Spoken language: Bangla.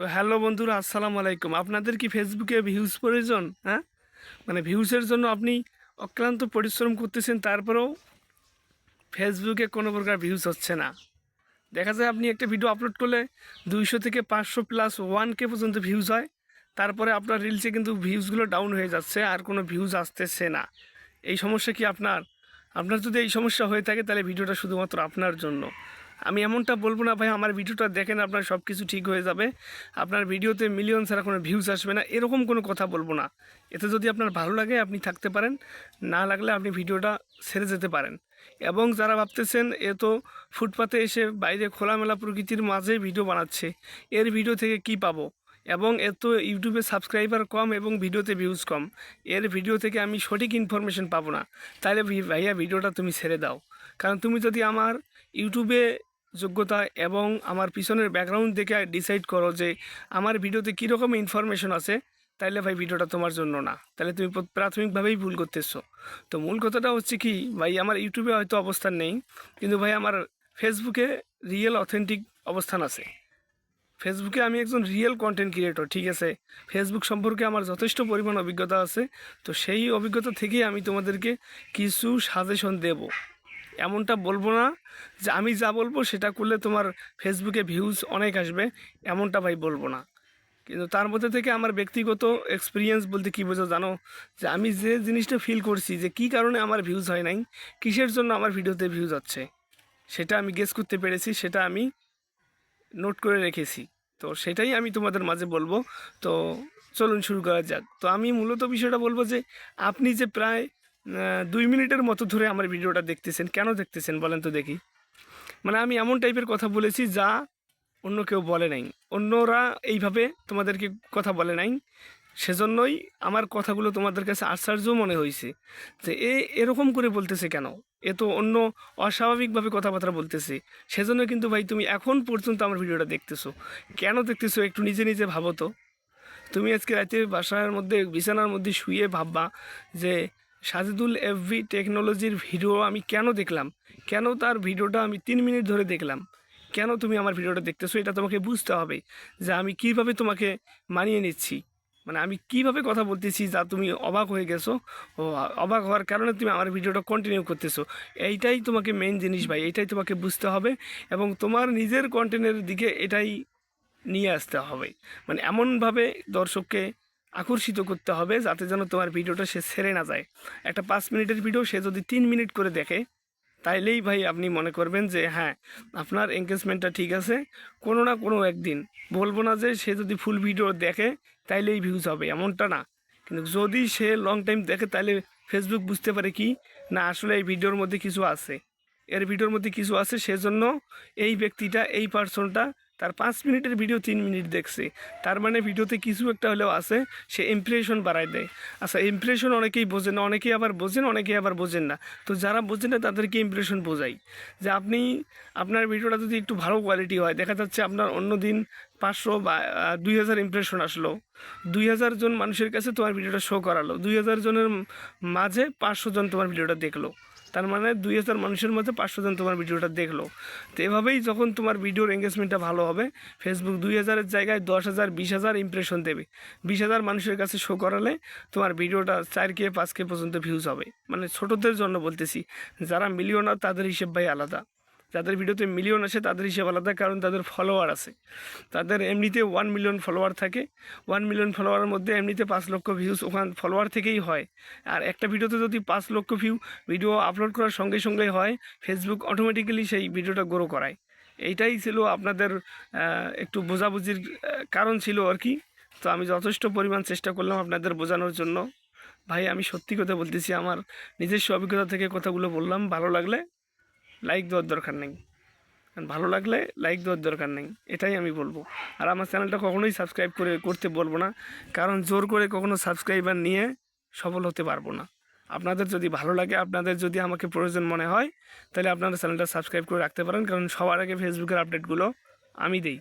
হ্যালো বন্ধুরা, আসসালামু আলাইকুম। আপনাদের কি ফেসবুকে ভিউজ প্রয়োজন? হ্যাঁ? মানে ভিউজের জন্য আপনি অক্লান্ত পরিশ্রম করতেছেন, তারপরেও ফেসবুকে কোনো প্রকার ভিউজ হচ্ছে না। দেখা যায় আপনি একটা ভিডিও আপলোড করলে দুইশো থেকে পাঁচশো প্লাস ওয়ান কে পর্যন্ত ভিউজ হয়। তারপরে আপনার রিলসে কিন্তু ভিউজগুলো ডাউন হয়ে যাচ্ছে, আর কোনো ভিউজ আসতেছে না। এই সমস্যা কি আপনার? আপনার যদি এই সমস্যা হয়ে থাকে, তাহলে ভিডিওটা শুধুমাত্র আপনার জন্য। আমি এমনটা বলব না, ভাই, আমার ভিডিওটা দেখেন, আপনার সব কিছু ঠিক হয়ে যাবে। আপনার ভিডিওতে মিলিয়ন ছাড়া কোনো ভিউজ আসবে না, এরকম কোনো কথা বলব না। এতে যদি আপনার ভালো লাগে, আপনি থাকতে পারেন, না লাগলে আপনি ভিডিওটা ছেড়ে যেতে পারেন। এবং যারা ভাবতেছেন, এ তো ফুটপাতে এসে বাইরে খোলামেলা প্রকৃতির মাঝে ভিডিও বানাচ্ছে, এর ভিডিও থেকে কি পাবো? এবং এত ইউটিউবে সাবস্ক্রাইবার কম এবং ভিডিওতে ভিউজ কম, এর ভিডিও থেকে আমি সঠিক ইনফরমেশন পাবো না। তাহলে ভাইয়া, ভিডিওটা তুমি ছেড়ে দাও। কারণ তুমি যদি আমার ইউটিউবে যোগ্যতা এবং আমার পিছনের ব্যাকগ্রাউন্ড দেখে ডিসাইড করো যে আমার ভিডিওতে কীরকম ইনফরমেশন আছে, তাইলে ভাই ভিডিওটা তোমার জন্য না। তাহলে তুমি প্রাথমিকভাবেই ভুল করতেছো। তো মূল কথাটা হচ্ছে কি, ভাই আমার ইউটিউবে হয়তো অবস্থান নেই, কিন্তু ভাই আমার ফেসবুকে রিয়েল অথেন্টিক অবস্থান আছে। ফেসবুকে আমি একজন রিয়েল কন্টেন্ট ক্রিয়েটর ঠিক আছে? ফেসবুক সম্পর্কে আমার যথেষ্ট পরিমাণ অভিজ্ঞতা আছে, তো সেই অভিজ্ঞতা থেকেই আমি তোমাদেরকে কিছু সাজেশন দেব। এমনটা বলব না যে আমি যা বলব সেটা করলে তোমার ফেসবুকে ভিউজ অনেক আসবে, এমনটা ভাই বলব না। কিন্তু তার মধ্যে থেকে আমার ব্যক্তিগত এক্সপিরিয়েন্স বলতে কী বোঝো জানো? যে আমি যে জিনিসটা ফিল করছি যে কী কারণে আমার ভিউজ হয় নাই, কিসের জন্য আমার ভিডিওতে ভিউজ হচ্ছে, সেটা আমি গেস করতে পেরেছি, সেটা আমি নোট করে রেখেছি। তো সেটাই আমি তোমাদের মাঝে বলব। তো চলুন শুরু করা যাক। তো আমি মূলত বিষয়টা বলব যে আপনি যে প্রায় দুই মিনিটের মতো ধরে আমার ভিডিওটা দেখতেছেন। কেন দেখতেছেন বলেন তো দেখি। মানে আমি এমন টাইপের কথা বলেছি যা অন্য কেউ বলে নাই। অন্যরা এইভাবে তোমাদেরকে কথা বলে নাই। সেজন্যই আমার কথাগুলো তোমাদের কাছে আশ্চর্য মনে হয়েছে যে এ এরকম করে বলতেছে কেন? এ তো অন্য অস্বাভাবিকভাবে কথাবার্তা বলতেছে। সেজন্য কিন্তু ভাই তুমি এখন পর্যন্ত আমার ভিডিওটা দেখতেছো। কেন দেখতেছো একটু নিজে নিজে ভাবো তো। তুমি আজকে রাতে বাসার মধ্যে, বিছানার মধ্যে শুয়ে ভাববা যে সাজিদুল এফভি টেকনোলজির ভিডিও আমি কেন দেখলাম? কেন তার ভিডিওটা আমি তিন মিনিট ধরে দেখলাম? কেন তুমি আমার ভিডিওটা দেখতেছো? এটা তোমাকে বুঝতে হবে যে আমি কীভাবে তোমাকে মানিয়ে নিচ্ছি। মানে আমি কীভাবে কথা বলতেছি যা তুমি অবাক হয়ে গেছো? ও, অবাক হওয়ার কারণে তুমি আমার ভিডিওটা কন্টিনিউ করতেছো। এইটাই তোমাকে মেন জিনিস ভাই এটাই তোমাকে বুঝতে হবে এবং তোমার নিজের কন্টেন্টের দিকে এটাই নিয়ে আসতে হবে। মানে এমনভাবে দর্শককে আকর্ষিত করতে হবে যাতে যেন তোমার ভিডিওটা সে ছেড়ে না যায়। একটা পাঁচ মিনিটের ভিডিও সে যদি তিন মিনিট করে দেখে, তাইলেই ভাই আপনি মনে করবেন যে হ্যাঁ আপনার এঙ্গেজমেন্টটা ঠিক আছে। কোনো না কোনো একদিন। বলব না যে সে যদি ফুল ভিডিও দেখে, তাইলেই ভিউজ হবে। এমনটা না। কিন্তু যদি সে লং টাইম দেখে তাহলে ফেসবুক বুঝতে পারে কি, না, আসলে এই ভিডিওর মধ্যে কিছু আছে। এর ভিডিওর মধ্যে কিছু আছে, সেজন্য এই ব্যক্তিটা, এই পার্সনটা তার পাঁচ মিনিটের ভিডিও তিন মিনিট দেখছে। তার মানে ভিডিওতে কিছু একটা হলেও আছে, সে ইমপ্রেশন বাড়ায় দেয়। আচ্ছা ইমপ্রেশন অনেকেই বোঝেন না, অনেকেই আবার বোঝেন, অনেকেই আবার বোঝেন না। তো যারা বোঝেন না, তাদেরকে ইমপ্রেশন বোঝাই। যে আপনি, আপনার ভিডিওটা যদি একটু ভালো কোয়ালিটি হয়, দেখা যাচ্ছে আপনার অন্য দিন পাঁচশো বা দুই হাজার ইমপ্রেশন আসলো। দুই হাজার জন মানুষের কাছে তোমার ভিডিওটা শো করালো। দুই হাজার জনের মাঝে পাঁচশো জন তোমার ভিডিওটা দেখল। তার মানে দুই হাজার মানুষের মধ্যে পাঁচশো জন তোমার ভিডিওটা দেখল। তো এভাবেই যখন তোমার ভিডিওর এঙ্গেজমেন্টটা ভালো হবে ফেসবুক দুই হাজারের জায়গায় দশ হাজার, বিশ হাজার ইমপ্রেশন দেবে। বিশ হাজার মানুষের কাছে শো করালে তোমার ভিডিওটা চার কে, পাঁচ কে পর্যন্ত ভিউজ হবে। মানে ছোটোদের জন্য বলতেছি, যারা মিলিয়নার তাদের হিসেব ভাই আলাদা। যাদের ভিডিওতে মিলিয়ন আছে তাদের হিসেব আলাদা, কারণ তাদের ফলোয়ার আছে। তাদের এমনিতে ওয়ান মিলিয়ন ফলোয়ার থাকে। ওয়ান মিলিয়ন ফলোয়ারের মধ্যে এমনিতে পাঁচ লক্ষ ভিউজ ওখান ফলোয়ার থেকেই হয়। আর একটা ভিডিওতে যদি পাঁচ লক্ষ ভিউ ভিডিও আপলোড করার সঙ্গে সঙ্গেই হয় ফেসবুক অটোমেটিক্যালি সেই ভিডিওটা গ্রো করায়। এইটাই ছিল আপনাদের একটু বোঝাবুঝির কারণ ছিল আর কি। তো আমি যথেষ্ট পরিমাণ চেষ্টা করলাম আপনাদের বোঝানোর জন্য। ভাই, আমি সত্যি কথা বলতেছি, আমার নিজস্ব অভিজ্ঞতা থেকে কথাগুলো বললাম, ভালো লাগলে লাইক দেওয়ার দরকার নেই। ভালো লাগলে লাইক দেওয়ার দরকার নেই। এটাই আমি বলব। আর আমার চ্যানেলটা কখনোই সাবস্ক্রাইব করে, করতে বলব না। কারণ জোর করে কখনো সাবস্ক্রাইবার নিয়ে সফল হতে পারব না। আপনাদের যদি ভালো লাগে, আপনাদের যদি আমাকে প্রয়োজন মনে হয়, তাহলে আপনারা চ্যানেলটা সাবস্ক্রাইব করে রাখতে পারেন। কারণ সবার আগে ফেসবুকের আপডেটগুলো আমি দিই।